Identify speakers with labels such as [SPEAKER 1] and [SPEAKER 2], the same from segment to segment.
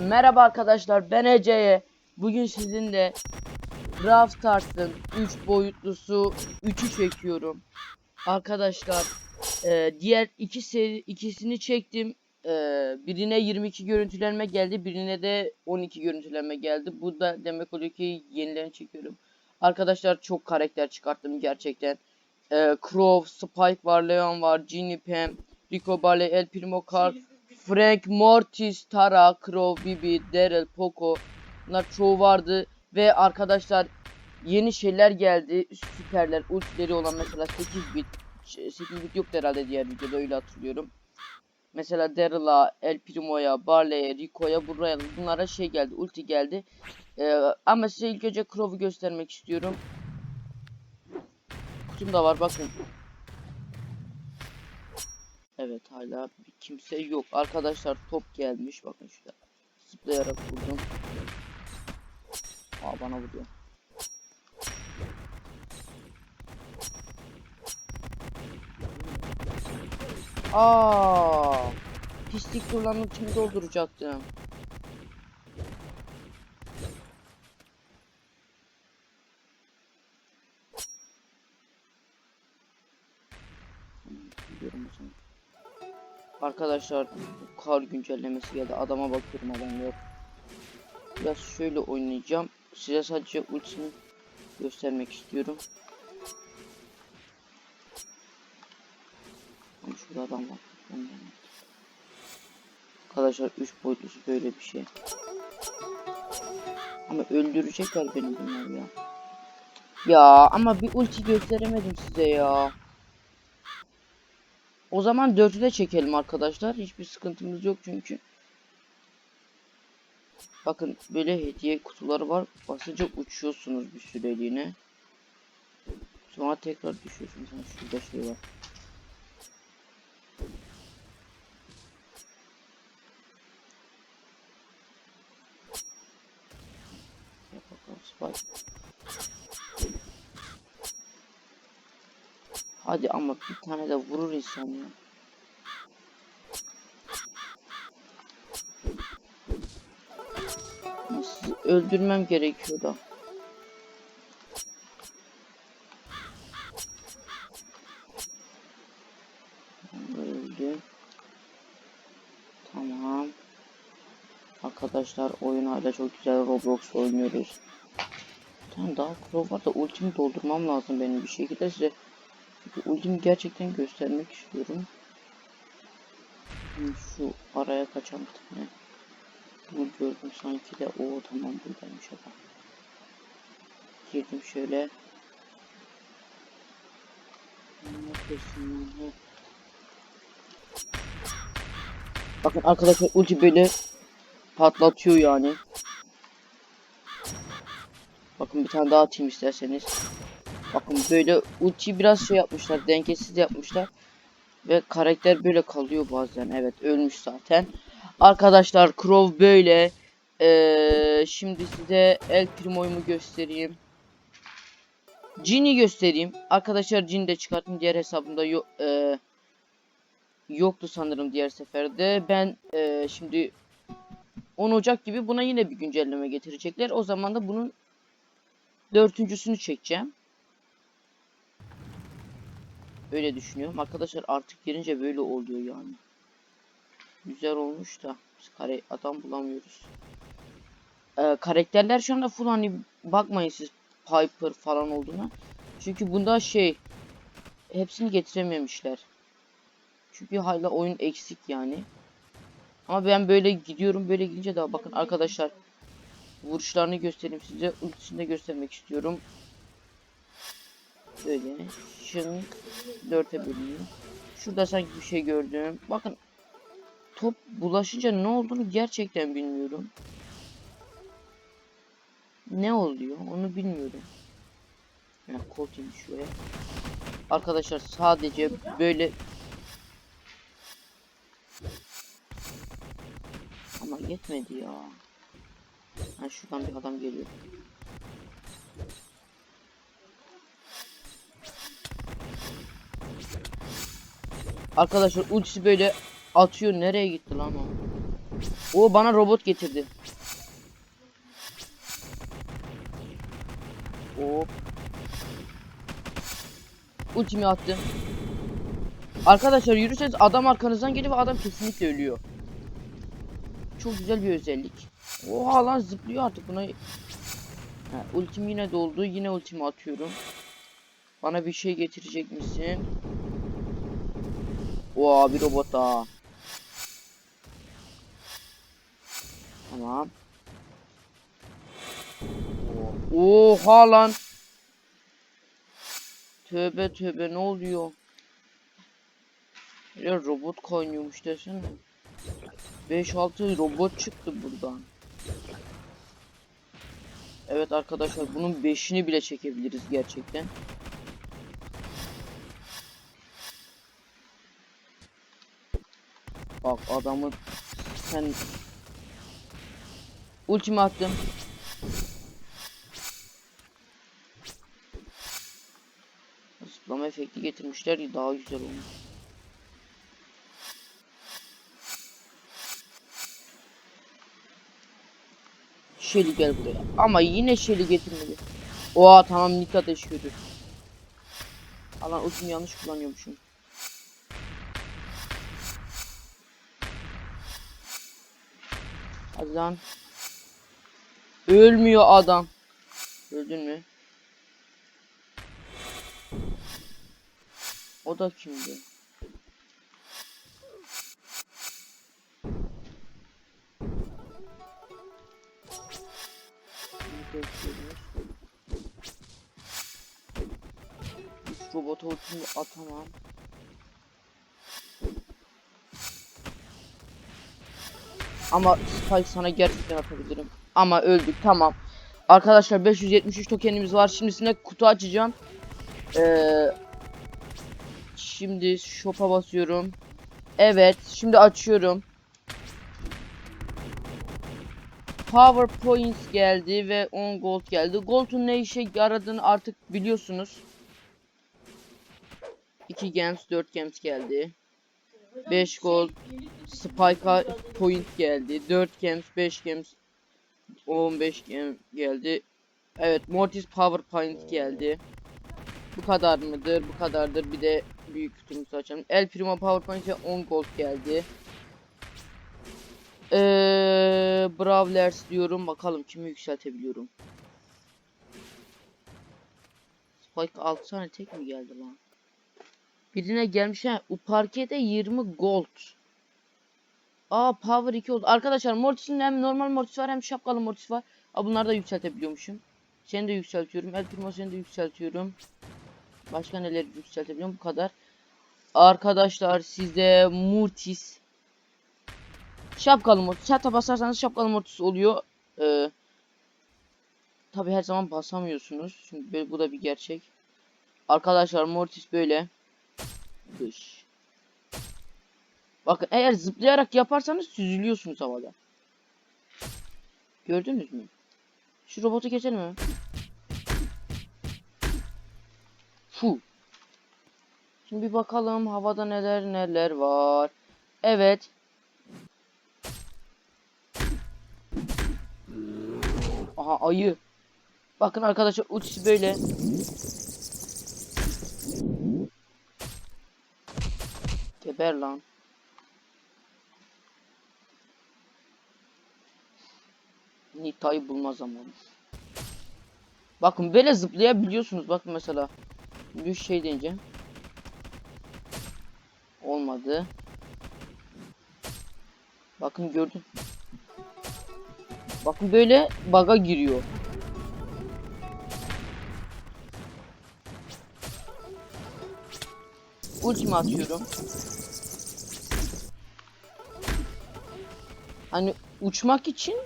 [SPEAKER 1] Merhaba arkadaşlar ben Ece'ye. Bugün sizinle Brawl Stars'ın 3 boyutlusu 3'ü çekiyorum. Arkadaşlar e, diğer iki seri ikisini çektim. E, birine 22 görüntülenme geldi, birine de 12 görüntülenme geldi. Bu da demek oluyor ki yenilerini çekiyorum. Arkadaşlar çok karakter çıkarttım gerçekten. E, Crow, Spike var, Leon var, Ginny Pam, Rico Barley, El Primo Carl, Frank, Mortis, Tara, Crow, Bibi, Daryl, Poco bunlar çoğu vardı ve arkadaşlar yeni şeyler geldi. Süperler, ultileri olan mesela 8 bit 8 bit yoktu herhalde diğer videoda öyle hatırlıyorum. Mesela Daryl'a, El Primo'ya, Barley'e, Rico'ya, buraya bunlara şey geldi, ulti geldi. Ee, ama size ilk önce Crow'u göstermek istiyorum. Kutum da var bakın. Evet hala bir kimse yok. Arkadaşlar top gelmiş. Bakın şurada. Zıplayarak vurdum. Aa bana vuruyor. Aa! Pislik kullanıp kimi dolduracaktım. Biliyorum o zaman. Arkadaşlar kar güncellemesi ya da adama bakıyorum adam yok. Biraz şöyle oynayacağım. Size sadece ultisini göstermek istiyorum. Ama şurada adam var. Arkadaşlar 3 boyutlusu böyle bir şey. Ama öldürecekler beni bunlar ya. Ya ama bir ulti gösteremedim size ya. O zaman 4'ü de çekelim arkadaşlar. Hiçbir sıkıntımız yok çünkü. Bakın böyle hediye kutuları var. Basınca uçuyorsunuz bir süreliğine. Sonra tekrar düşüyorsunuz. Ha, şurada şey var. Bak bakalım Spike. Hadi ama bir tane de vurur insan ya. Nasıl öldürmem gerekiyor da. Öldü. Tamam. Arkadaşlar oyun hala çok güzel Roblox oynuyoruz. Tane daha Crow var da ultimi doldurmam lazım benim bir şekilde size çünkü ultimi gerçekten göstermek istiyorum. Şu araya kaçan bir tane. Bunu gördüm sanki de o tamam buradaymış adam. Girdim şöyle. Bakın arkadaşlar ulti böyle patlatıyor yani. Bakın bir tane daha atayım isterseniz. Bakın böyle ulti biraz şey yapmışlar, dengesiz yapmışlar. Ve karakter böyle kalıyor bazen. Evet ölmüş zaten. Arkadaşlar Crow böyle. Ee, şimdi size El Primo'yu göstereyim. Jin'i göstereyim. Arkadaşlar Jin de çıkarttım. Diğer hesabımda yok e, yoktu sanırım diğer seferde. Ben e, şimdi 10 Ocak gibi buna yine bir güncelleme getirecekler. O zaman da bunun dörtüncüsünü çekeceğim. Öyle düşünüyorum. Arkadaşlar artık girince böyle oluyor yani. Güzel olmuş da biz kare adam bulamıyoruz. Ee, karakterler şu anda full hani bakmayın siz Piper falan olduğuna. Çünkü bunda şey hepsini getirememişler. Çünkü hala oyun eksik yani. Ama ben böyle gidiyorum böyle gidince daha bakın arkadaşlar vuruşlarını göstereyim size. Ultisini de göstermek istiyorum. Böyle şın dörte bölünüyor. Şurada sanki bir şey gördüm. Bakın top bulaşınca ne olduğunu gerçekten bilmiyorum. Ne oluyor onu bilmiyorum. Ya kod indi şuraya. Arkadaşlar sadece böyle ama yetmedi ya. Ha şuradan bir adam geliyor. Arkadaşlar ultisi böyle atıyor. Nereye gitti lan o? O bana robot getirdi. Hop. Ultimi attım. Arkadaşlar yürürseniz adam arkanızdan geliyor ve adam kesinlikle ölüyor. Çok güzel bir özellik. Oha lan zıplıyor artık buna. Ha, ultim yine doldu. Yine ultimi atıyorum. Bana bir şey getirecek misin? Oha bir robot daha. Tamam. Oha lan. Tövbe tövbe ne oluyor? Ya robot kaynıyormuş desene. 5-6 robot çıktı buradan. Evet arkadaşlar bunun 5'ini bile çekebiliriz gerçekten. Bak adamı sen ultimi attım. Zıplama efekti getirmişler ya daha güzel olmuş. Şeli gel buraya. Ama yine Şeli getirmedi. Oha tamam Nick ateş görür. Alan ultimi yanlış kullanıyormuşum. Hadi lan. Ölmüyor adam. Öldün mü? O da kimdi? Bunu bekliyoruz. Üst robot ultimi atamam. Ama Spike sana gerçekten atabilirim. Ama öldük tamam. Arkadaşlar 573 tokenimiz var. Şimdisine kutu açacağım. Ee, şimdi shop'a basıyorum. Evet şimdi açıyorum. Power Points geldi ve 10 gold geldi. Gold'un ne işe yaradığını artık biliyorsunuz. 2 gems 4 gems geldi. 5 gold Spike'a point geldi. 4 gems 5 gems 15 gem geldi. Evet Mortis Power Point geldi. Bu kadar mıdır? Bu kadardır. Bir de büyük kutumuzu açalım. El Primo Power Point ve 10 gold geldi. Ee, Brawlers diyorum. Bakalım kimi yükseltebiliyorum. Spike 6 tane tek mi geldi lan? Birine gelmiş ha. Uparke'de 20 gold. Aa power 2 oldu. Arkadaşlar Mortis'in hem normal Mortis var hem şapkalı Mortis var. Aa bunları da yükseltebiliyormuşum. Seni de yükseltiyorum. El Primo seni de yükseltiyorum. Başka neler yükseltebiliyorum bu kadar. Arkadaşlar sizde Mortis. Şapkalı Mortis. Hatta basarsanız şapkalı Mortis oluyor. Ee, Tabi her zaman basamıyorsunuz. Çünkü böyle, bu da bir gerçek. Arkadaşlar Mortis böyle. Dış. Bakın eğer zıplayarak yaparsanız süzülüyorsunuz havada. Gördünüz mü? Şu robotu geçelim mi? Fu. Şimdi bir bakalım havada neler neler var. Evet. Aha ayı. Bakın arkadaşlar uçuşu böyle. Geber lan. Nita'yı bulma zamanı. Bakın böyle zıplayabiliyorsunuz. Bakın mesela. Bir şey deneyeceğim. Olmadı. Bakın gördün. Bakın böyle baga giriyor. Ultimi atıyorum. Hani uçmak için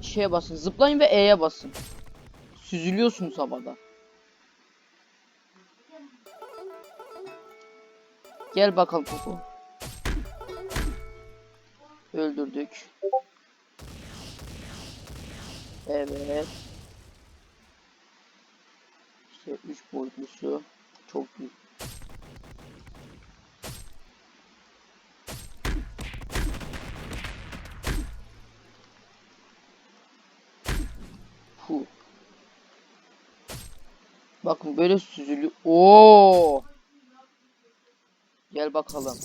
[SPEAKER 1] şeye basın. Zıplayın ve E'ye basın. Süzülüyorsunuz havada. Gel bakalım Koko. Öldürdük. Evet. İşte 3 boyutlusu çok büyük. Bakın böyle süzülü. Oo. Gel bakalım.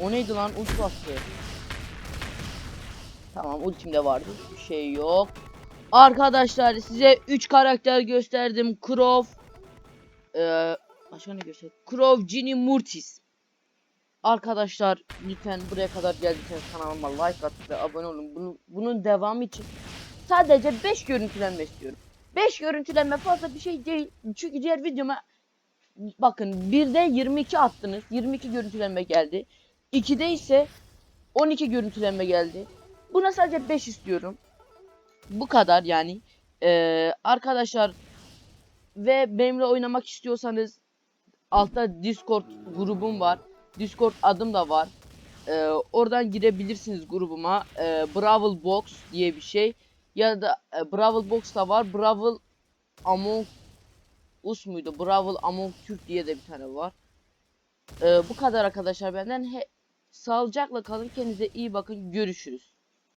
[SPEAKER 1] O neydi lan? Uç bastı. Tamam ultimde vardı. Bir şey yok. Arkadaşlar size 3 karakter gösterdim. Crow. Eee başka ne gösterdim? Crow, Ginny, Mortis. Arkadaşlar lütfen buraya kadar geldiyseniz kanalıma like atıp ve abone olun. Bunun, bunun devamı için sadece 5 görüntülenme istiyorum. 5 görüntülenme fazla bir şey değil. Çünkü diğer videoma bakın 1'de 22 attınız. 22 görüntülenme geldi. 2'de ise 12 görüntülenme geldi. Buna sadece 5 istiyorum. Bu kadar yani. Ee, arkadaşlar ve benimle oynamak istiyorsanız altta Discord grubum var. Discord adım da var. Ee, oradan girebilirsiniz grubuma. Ee, Brawl Box diye bir şey. Ya da e, Brawl Box da var. Brawl Among Us muydu? Brawl Among Türk diye de bir tane var. Ee, bu kadar arkadaşlar benden. He, sağlıcakla kalın. Kendinize iyi bakın. Görüşürüz.